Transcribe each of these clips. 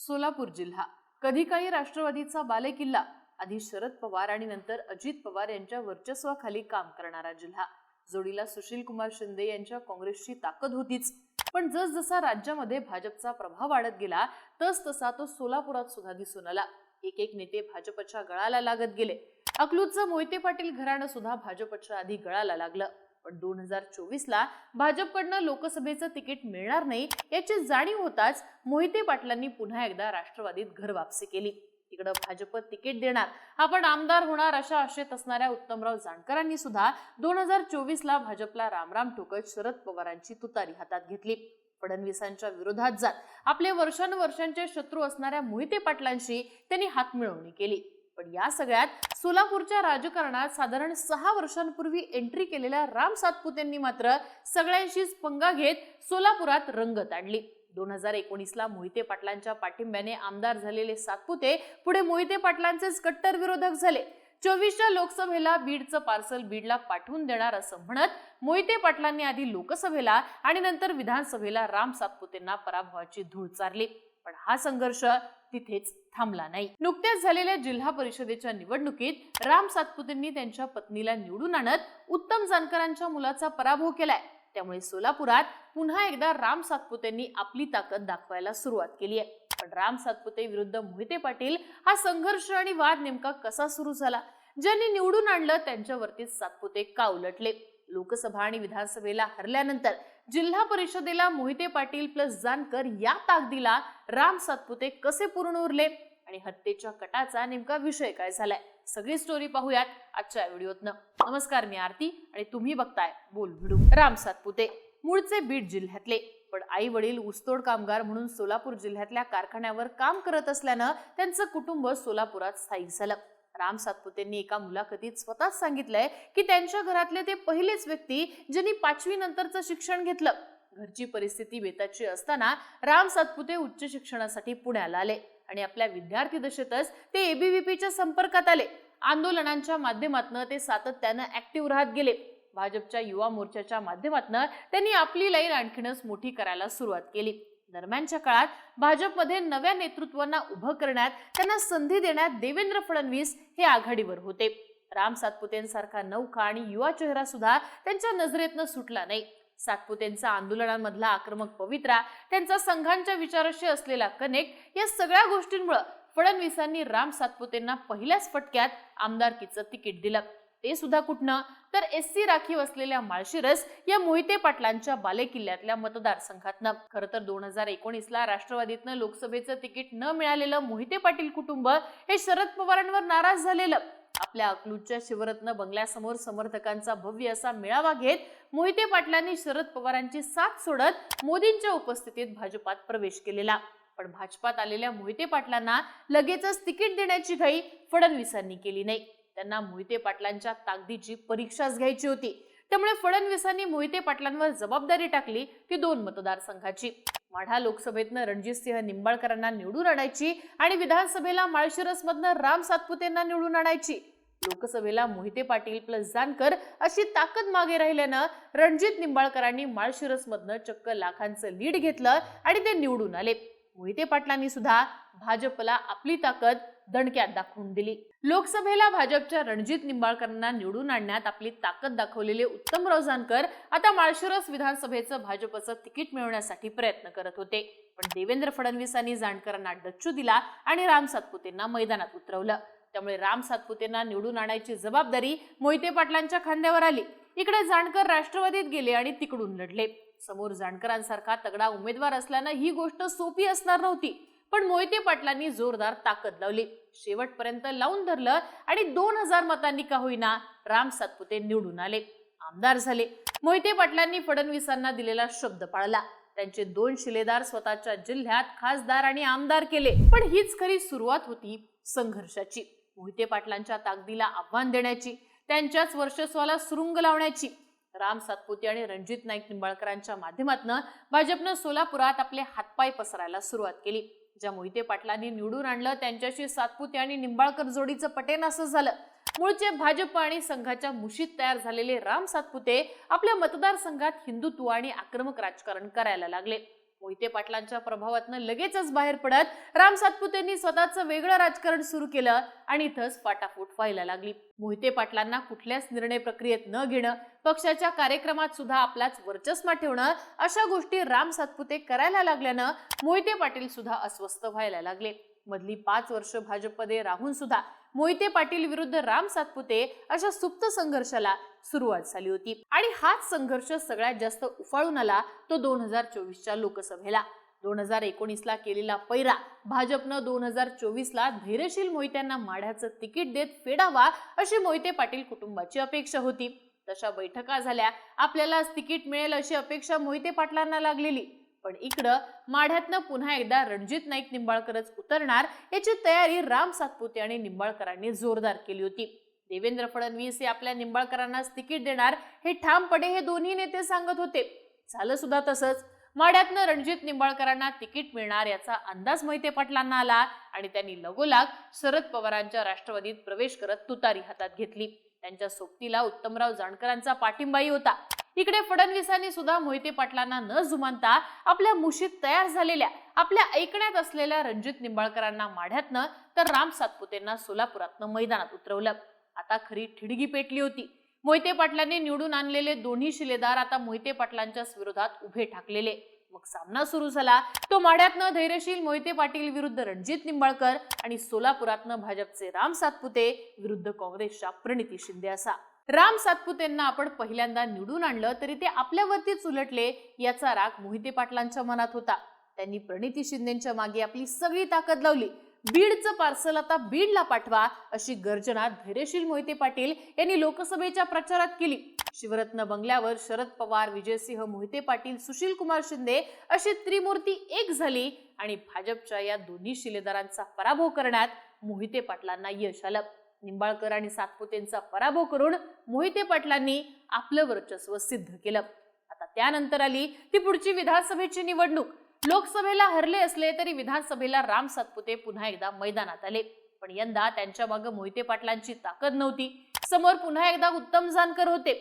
सोलापूर जिल्हा. कधी काही राष्ट्रवादीचा बालेकिल्ला आधी शरद पवार आणि नंतर अजित पवार यांच्या वर्चस्वाखाली काम करणारा जिल्हा. जोडीला सुशील कुमार शिंदे यांच्या काँग्रेसची ताकद होतीच. पण जसजसा राज्यामध्ये भाजपचा प्रभाव वाढत गेला तस तसा तो सोलापुरात सुद्धा दिसून आला. एक एक नेते भाजपच्या गळाला लागत गेले. अकलूजचं मोहिते पाटील घराणं सुद्धा भाजपच्या आधी गळाला लागलं. पण दोन हजार चोवीस ला भाजपकडनं लोकसभेचं तिकीट मिळणार नाही याची जाणीव होताच मोहिते पाटलांनी पुन्हा एकदा राष्ट्रवादीत घर वापसी केली. तिकडं भाजप तिकीट देणार. आपण आमदार होणार अशा आशेत असणाऱ्या उत्तमराव जानकरांनी सुद्धा दोन हजार चोवीस ला भाजपला रामराम ठोकत शरद पवारांची तुतारी हातात घेतली. फडणवीसांच्या विरोधात जात आपले वर्षानुवर्षांचे शत्रू असणाऱ्या मोहिते पाटलांशी त्यांनी हातमिळवणी केली. पण या सगळ्यात सोलापूरच्या राजकारणात साधारण सहा वर्षांपूर्वी एंट्री केलेल्या राम सातपुतेंनी मात्र सगळ्यांशीच पंगा घेत सोलापुरात रंगत आणली. दोन हजार एकोणीसला मोहिते पाटलांच्या पाठिंब्याने आमदार झालेले सातपुते पुढे मोहिते पाटलांचेच कट्टर विरोधक झाले. चोवीसच्या लोकसभेला बीडचं पार्सल बीडला पाठवून देणार असं म्हणत मोहिते पाटलांनी आधी लोकसभेला आणि नंतर विधानसभेला राम सातपुतेंना पराभवाची धूळ चारली. पण हा संघर्ष तिथेच थांबला नाही. नुकत्याच झालेल्या जिल्हा परिषदेच्या निवडणुकीत राम सातपुतेंनी त्यांच्या पत्नीला निवडून आणत उत्तम जानकरांच्या मुलाचा पराभव केलाय. त्यामुळे सोलापुरात पुन्हा एकदा राम सातपुतेंनी आपली ताकद दाखवायला सुरुवात केली आहे. पण राम सातपुते विरुद्ध मोहिते पाटील हा संघर्ष आणि वाद नेमका कसा सुरू झाला? ज्यांनी निवडून आणलं त्यांच्यावरतीच सातपुते का उलटले? लोकसभा आणि विधानसभेला हरल्यानंतर जिल्हा परिषदेला मोहिते पाटील प्लस जानकर या ताकदीला राम सातपुते कसे पूर्ण उरले? आणि हत्येच्या कटाचा नेमका विषय काय झालाय? सगळी स्टोरी पाहूयात आजच्या व्हिडिओतनं. नमस्कार मी आरती आणि तुम्ही बघताय बोल भिडू. राम सातपुते मूळचे बीड जिल्ह्यातले. पण आई वडील ऊसतोड कामगार म्हणून सोलापूर जिल्ह्यातल्या कारखान्यावर काम करत असल्यानं त्यांचं कुटुंब सोलापुरात स्थायिक झालं. राम सातपुतेंनी एका मुलाखतीत स्वतःच सांगितलंय की त्यांच्या घरातले ते पहिलेच व्यक्ती ज्यांनी पाचवी नंतरचं शिक्षण घेतलं. घरची परिस्थिती बेताची असताना राम सातपुते उच्च शिक्षणासाठी पुण्याला आले आणि आपल्या विद्यार्थी दशेतच ते एबीव्हीपीच्या संपर्कात आले. आंदोलनांच्या माध्यमातून ते सातत्यानं ऍक्टिव्ह राहत गेले. भाजपच्या युवा मोर्चाच्या माध्यमातून त्यांनी आपली लाईन आणखीनच मोठी करायला सुरुवात केली. दरम्यानच्या काळात भाजपमध्ये नव्या नेतृत्वांना उभं करण्यात त्यांना संधी देण्यात देवेंद्र फडणवीस हे आघाडीवर होते. राम सातपुतेंसारखा नौका आणि युवा चेहरा सुद्धा त्यांच्या नजरेतनं सुटला नाही. सातपुतेंचा आंदोलनांमधला आक्रमक पवित्रा त्यांचा संघांच्या विचाराशी असलेला कनेक्ट या सगळ्या गोष्टींमुळे फडणवीसांनी राम सातपुतेंना पहिल्याच फटक्यात आमदारकीचं तिकीट दिलं. ते सुद्धा कुठनं? तर एस सी राखीव असलेल्या माळशिरस या मोहिते पाटलांच्या बालेकिल्ल्यातल्या मतदारसंघातनं. खरं तर दोन हजार एकोणीसला राष्ट्रवादीतनं लोकसभेचं तिकीट न मिळालेलं मोहिते पाटील कुटुंब हे शरद पवारांवर नाराज झालेलं. आपल्या अकलूजच्या शिवरत्न बंगल्यासमोर समर्थकांचा भव्य असा मेळावा घेत मोहिते पाटलांनी शरद पवारांची साथ सोडत मोदींच्या उपस्थितीत भाजपात प्रवेश केलेला. पण भाजपात आलेल्या मोहिते पाटलांना लगेचच तिकीट देण्याची घाई फडणवीसांनी केली नाही. त्यांना मोहिते पाटलांच्या ताकदीची परीक्षाच घ्यायची होती. त्यामुळे फडणवीसांनी मोहिते पाटलांवर जबाबदारी टाकली ती दोन मतदारसंघाची. माढा लोकसभेतनं रणजितसिंह निंबाळकरांना निवडून आणायची आणि विधानसभेला माळशिरसमधनं राम सातपुतेंना निवडून आणायची. लोकसभेला मोहिते पाटील प्लस जानकर अशी ताकद मागे राहिल्यानं रणजित निंबाळकरांनी माळशिरसमधनं चक्क लाखांचं लीड घेतलं आणि ते निवडून आले. मोहिते पाटलांनी सुद्धा भाजपला आपली ताकद दणक्यात दाखवून दिली. लोकसभेला भाजपच्या रणजित निंबाळकरांना निवडून आणण्यात आपली ताकद दाखवलेले उत्तमराव जानकर आता माळशिरस विधानसभेचं भाजपचं तिकीट मिळवण्यासाठी प्रयत्न करत होते. पण देवेंद्र फडणवीसांनी जानकरांना डच्चू दिला आणि राम सातपुतेंना मैदानात उतरवलं. त्यामुळे राम सातपुतेंना निवडून आणायची जबाबदारी मोहिते पाटलांच्या खांद्यावर आली. इकडे जानकर राष्ट्रवादीत गेले आणि तिकडून लढले. समोर जानकरांसारखा तगडा उमेदवार असल्यानं ही गोष्ट सोपी असणार नव्हती. पण मोहिते पाटलांनी जोरदार ताकद लावली. शेवटपर्यंत लावून धरलं आणि दोन हजार मतांनी का होईना राम सातपुते निवडून आले. आमदार झाले. मोहिते पाटलांनी फडणवीसांना दिलेला शब्द पाळला. त्यांचे दोन शिलेदार स्वतःच्या जिल्ह्यात खासदार आणि आमदार केले पण हीच खरी सुरुवात होती संघर्षाची. मोहिते पाटलांच्या ताकदीला आव्हान देण्याची त्यांच्याच वर्चस्वाला सुरुंग लावण्याची. राम सातपुते आणि रणजित नाईक निंबाळकरांच्या माध्यमातून भाजपनं सोलापुरात आपले हातपाय पसरायला सुरुवात केली. ज्या मोहिते पाटलांनी निवडून आणलं त्यांच्याशी सातपुते आणि निंबाळकर जोडीचं पटेन असं झालं. मूळचे भाजप आणि संघाच्या मुशीत तयार झालेले राम सातपुते आपल्या मतदारसंघात हिंदुत्व आणि आक्रमक राजकारण करायला लागले. मोहिते पाटलांच्या प्रभावातनं लगेचच बाहेर पडत राम सातपुतेंनी स्वतःचं वेगळं राजकारण सुरू केलं आणि इथंच फाटाफूट व्हायला लागली. मोहिते पाटलांना कुठल्याच निर्णय प्रक्रियेत न घेणं पक्षाच्या कार्यक्रमात सुद्धा आपलाच वर्चस्व ठेवणं अशा गोष्टी राम सातपुते करायला लागल्यानं मोहिते पाटील सुद्धा अस्वस्थ व्हायला लागले. मधली पाच वर्ष भाजपमध्ये राहून सुद्धा मोहिते पाटील विरुद्ध राम सातपुते अशा सुप्त संघर्षाला सुरुवात झाली होती. आणि हाच संघर्ष सगळ्यात जास्त उफाळून आला तो दोन हजार चोवीसच्या लोकसभेला. दोन हजार एकोणीसला केलेला पैरा भाजपनं दोन हजार चोवीसला धैर्यशील मोहित्यांना माढ्याचं तिकीट देत फेडावा अशी मोहिते पाटील कुटुंबाची अपेक्षा होती. तशा बैठका झाल्या. आपल्याला तिकीट मिळेल अशी अपेक्षा मोहिते पाटलांना लागलेली. पण इकडं माढ्यातनं पुन्हा एकदा रणजित नाईक निंबाळकरच उतरणार याची तयारी राम सातपुते आणि निंबाळकरांनी जोरदार केली होती. देवेंद्र फडणवीस हे आपल्या निंबाळकरांनाच तिकीट देणार हे ठामपणे हे दोन्ही नेते सांगत होते. झालं सुद्धा तसंच. माढ्यातनं रणजित निंबाळकरांना तिकीट मिळणार याचा अंदाज मोहिते पाटलांना आला आणि त्यांनी लगोलाग शरद पवारांच्या राष्ट्रवादीत प्रवेश करत तुतारी हातात घेतली. त्यांच्या सोबतीला उत्तमराव जानकरांचा पाठिंबाही होता. इकडे फडणवीसांनी सुद्धा मोहिते पाटलांना न जुमानता आपल्या मुशीत तयार झालेल्या आपल्या ऐकण्यात असलेल्या रणजित निंबाळकरांना माढ्यातनं तर राम सातपुतेंना सोलापुरातनं मैदानात उतरवलं. आता खरी ठिडगी पेटली होती. मोहिते पाटलांनी निवडून आणलेले दोन्ही शिलेदार आता मोहिते पाटलांच्या विरोधात उभे ठाकलेले. मग सामना सुरू झाला. तो माढ्यातनं धैर्यशील मोहिते पाटील विरुद्ध रणजित निंबाळकर आणि सोलापुरातनं भाजपचे राम सातपुते विरुद्ध काँग्रेसच्या प्रणिती शिंदे असा. राम सातपुतेंना आपण पहिल्यांदा निवडून आणलं तरी ते आपल्यावरतीच उलटले याचा राग मोहिते पाटलांच्या मनात होता. त्यांनी प्रणिती शिंदेच्या मागे आपली सगळी ताकद लावली. बीडचं पार्सल आता बीडला पाठवा अशी गर्जना धैर्यशील मोहिते पाटील यांनी लोकसभेच्या प्रचारात केली. शिवरत्न बंगल्यावर शरद पवार विजयसिंह मोहिते पाटील सुशील कुमार शिंदे अशी त्रिमूर्ती एक झाली आणि भाजपच्या या दोन्ही शिलेदारांचा पराभव करण्यात मोहिते पाटलांना यश आलं. निंबाळकर आणि सातपुतेंचा पराभव करून मोहिते पाटलांनी आपलं वर्चस्व सिद्ध केलं. आता त्यानंतर आली ती पुढची विधानसभेची निवडणूक. लोकसभेला हरले असले तरी विधानसभेला राम सातपुते पुन्हा एकदा मैदानात आले. पण यंदा त्यांच्या मागे मोहिते पाटलांची ताकद नव्हती. समोर पुन्हा एकदा उत्तम जानकर होते.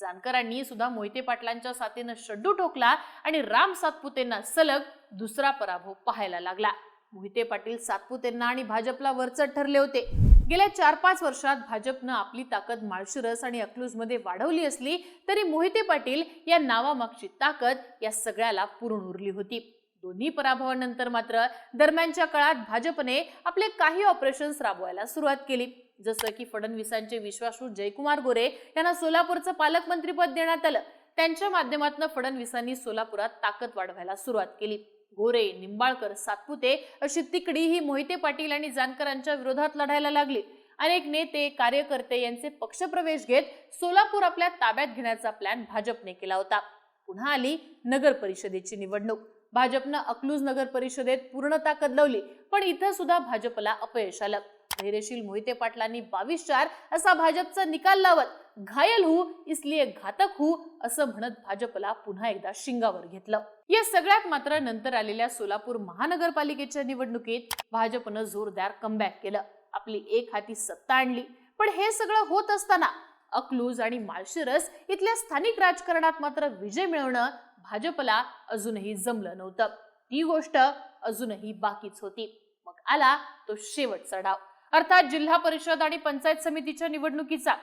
जानकरांनी सुद्धा मोहिते पाटलांच्या साथीनं शड्डू ठोकला आणि राम सातपुतेंना सलग दुसरा पराभव पाहायला लागला. मोहिते पाटील सातपुतेंना आणि भाजपला वरचढ ठरले होते. गेल्या चार पाच वर्षात भाजपनं आपली ताकद माळशिरस आणि अकलूजमध्ये वाढवली असली तरी मोहिते पाटील या नावामागची ताकद या सगळ्याला पुरून उरली होती. दोन्ही पराभवानंतर मात्र दरम्यानच्या काळात भाजपने आपले काही ऑपरेशन्स राबवायला सुरुवात केली. जसं की फडणवीसांचे विश्वासू जयकुमार गोरे यांना सोलापूरचं पालकमंत्रीपद देण्यात आलं. त्यांच्या माध्यमातून फडणवीसांनी सोलापुरात ताकद वाढवायला सुरुवात केली. गोरे निंबाळकर सातपुते अशी तिकडी ही मोहिते पाटील आणि जानकरांच्या विरोधात लढायला लागली. अनेक नेते कार्यकर्ते यांचे पक्षप्रवेश घेत सोलापूर आपल्या ताब्यात घेण्याचा प्लॅन भाजपने केला होता. पुन्हा आली नगर परिषदेची निवडणूक. भाजपनं अकलूज नगर परिषदेत पूर्ण ताकद लावली पण इथं सुद्धा भाजपला अपयश आलं. धैर्यशील मोहिते पाटलांनी बावीस चार असा भाजपचा निकाल लावत घायल हू इसलिए घातक हू असं म्हणत भाजपला पुन्हा एकदा शिंगावर घेतलं. या सगळ्यात मात्र नंतर आलेल्या सोलापूर महानगरपालिकेच्या निवडणुकीत भाजपनं जोरदार कमबॅक केलं. आपली एक हाती सत्ता आणली. पण हे सगळं होत असताना अकलूज आणि माळशिरस इथल्या स्थानिक राजकारणात मात्र विजय मिळवणं भाजपला अजूनही जमलं नव्हतं. ती गोष्ट अजूनही बाकीच होती. मग आला तो शेवटचा डाव. अर्थात जिल्हा परिषद आणि पंचायत समितीच्या निवडणुकीचा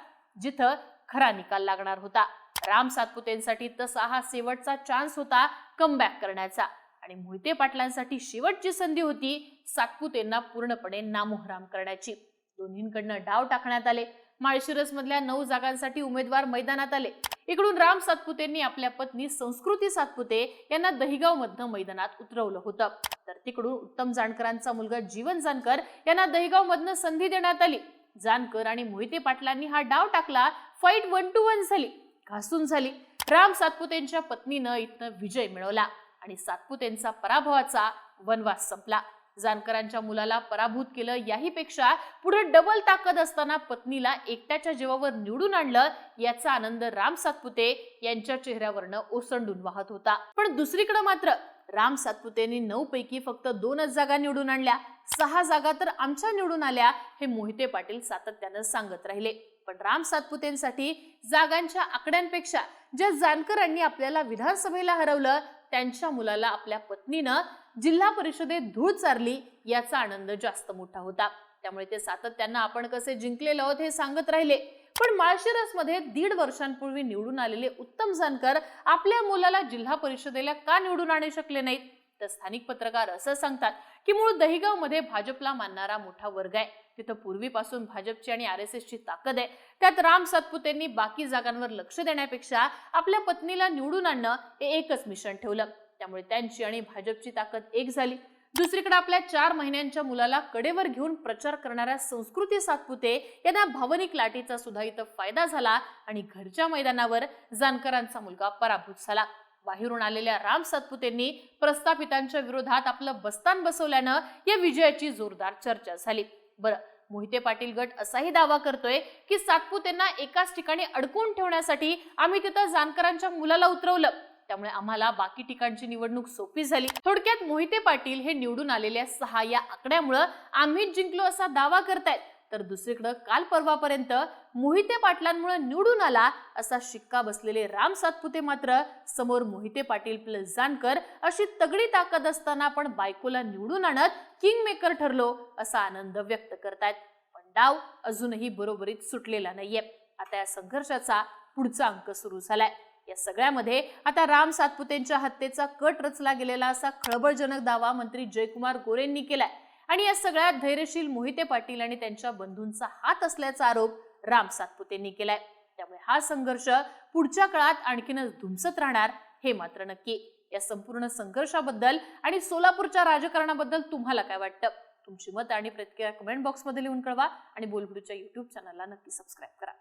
जिथं खरा निकाल लागणार होता. राम सातपुतेंसाठी तसा हा शेवटचा चान्स होता कमबॅक करण्याचा. आणि मोहिते पाटलांसाठी शेवटची संधी होती सातपुतेंना पूर्णपणे नामोहराम करण्याची. दोन्हींकडनं डाव टाकण्यात आले. माळशिरस मधल्या नऊ जागांसाठी उमेदवार मैदानात आले. इकडून राम सातपुतेंनी आपल्या पत्नी संस्कृती सातपुते यांना दहिगाव मधनं मैदानात उतरवलं होतं. तर तिकडून उत्तम जानकरांचा मुलगा जीवन जानकर यांना दहिगाव मधनं संधी देण्यात आली. जानकर आणि मोहिते पाटलांनी हा डाव टाकला फाईट वन टू वन झाली घासून झाली. राम सातपुतेंच्या पत्नीनं इथनं विजय मिळवला आणि सातपुतेंचा पराभवाचा वनवास संपला. जानकरांच्या मुलाला पराभूत केलं याहीपेक्षा पुढे डबल ताकद असताना पत्नीला एकट्याच्या जीवावर निवडून आणलं याचा आनंद राम सातपुते यांच्या चेहऱ्यावरनं ओसंडून वाहत होता. पण दुसरीकडे मात्र राम सातपुतेंनी नऊ पैकी फक्त दोनच जागा निवडून आणल्या. सहा जागा तर आमच्या निवडून आल्या हे मोहिते पाटील सातत्यानं सांगत राहिले. पण राम सातपुतेंसाठी जागांच्या आकड्यांपेक्षा ज्या जानकरांनी आपल्याला विधानसभेला हरवलं त्यांच्या मुलाला आपल्या पत्नीनं जिल्हा परिषदेत धूळ चारली याचा आनंद जास्त मोठा होता. त्यामुळे ते सातत्यानं आपण कसे जिंकलेलो आहोत हे सांगत राहिले. पण माळशिरसमध्ये दीड वर्षांपूर्वी निवडून आलेले उत्तम जानकर आपल्या मुलाला जिल्हा परिषदेला का निवडून आणू शकले नाहीत? तर स्थानिक पत्रकार असं सांगतात की मूळ दहिगावमध्ये भाजपला मानणारा मोठा वर्ग आहे. तिथं पूर्वीपासून भाजपची आणि आर एस एसची ताकद आहे. त्यात राम सातपुतेंनी बाकी जागांवर लक्ष देण्यापेक्षा आपल्या पत्नीला निवडून आणणं हे एकच मिशन ठेवलं. त्यामुळे त्यांची आणि भाजपची ताकद एक झाली. दुसरीकडे आपल्या चार महिन्यांच्या मुलाला कडेवर घेऊन प्रचार करणाऱ्या संस्कृती सातपुते यांना भावनिक लाटीचा सुद्धा इथं फायदा झाला आणि घरच्या मैदानावर जानकरांचा मुलगा पराभूत झाला. बाहेरून आलेल्या राम सातपुतेंनी प्रस्थापितांच्या विरोधात आपलं बस्तान बसवल्यानं या विजयाची जोरदार चर्चा झाली. बरं मोहिते पाटील गट असाही दावा करतोय की सातपुतेंना एकाच ठिकाणी अडकून ठेवण्यासाठी आम्ही तिथं जानकरांच्या मुलाला उतरवलं. त्यामुळे आम्हाला बाकी ठिकाणची निवडणूक सोपी झाली. थोडक्यात मोहिते पाटील हे निवडून आलेल्या सहा या आकड्यामुळं आम्हीच जिंकलो असा दावा करतायत. तर दुसरीकडं काल परवापर्यंत मोहिते पाटलांमुळे निवडून आला असा शिक्का बसलेले राम सातपुते मात्र समोर मोहिते पाटील प्लस जानकर अशी तगडी ताकद असताना आपण बायकोला निवडून आणत किंग मेकर ठरलो असा आनंद व्यक्त करतायत. पण डाव अजूनही बरोबरीत सुटलेला नाहीये. आता या संघर्षाचा पुढचा अंक सुरू झालाय. या सगळ्यामध्ये आता राम सातपुतेंच्या हत्येचा कट रचला गेलेला असा खळबळजनक दावा मंत्री जयकुमार गोरेंनी केलाय. आणि या सगळ्यात धैर्यशील मोहिते पाटील आणि त्यांच्या बंधूंचा हात असल्याचा आरोप राम सातपुतेंनी केलाय. त्यामुळे हा संघर्ष पुढच्या काळात आणखीनच धुमसत राहणार हे मात्र नक्की. या संपूर्ण संघर्षाबद्दल आणि सोलापूरच्या राजकारणाबद्दल तुम्हाला काय वाटतं? तुमची मत आणि प्रतिक्रिया कमेंट बॉक्समध्ये लिहून कळवा आणि बोलबुडूच्या युट्यूब चॅनलला नक्की सबस्क्राईब करा.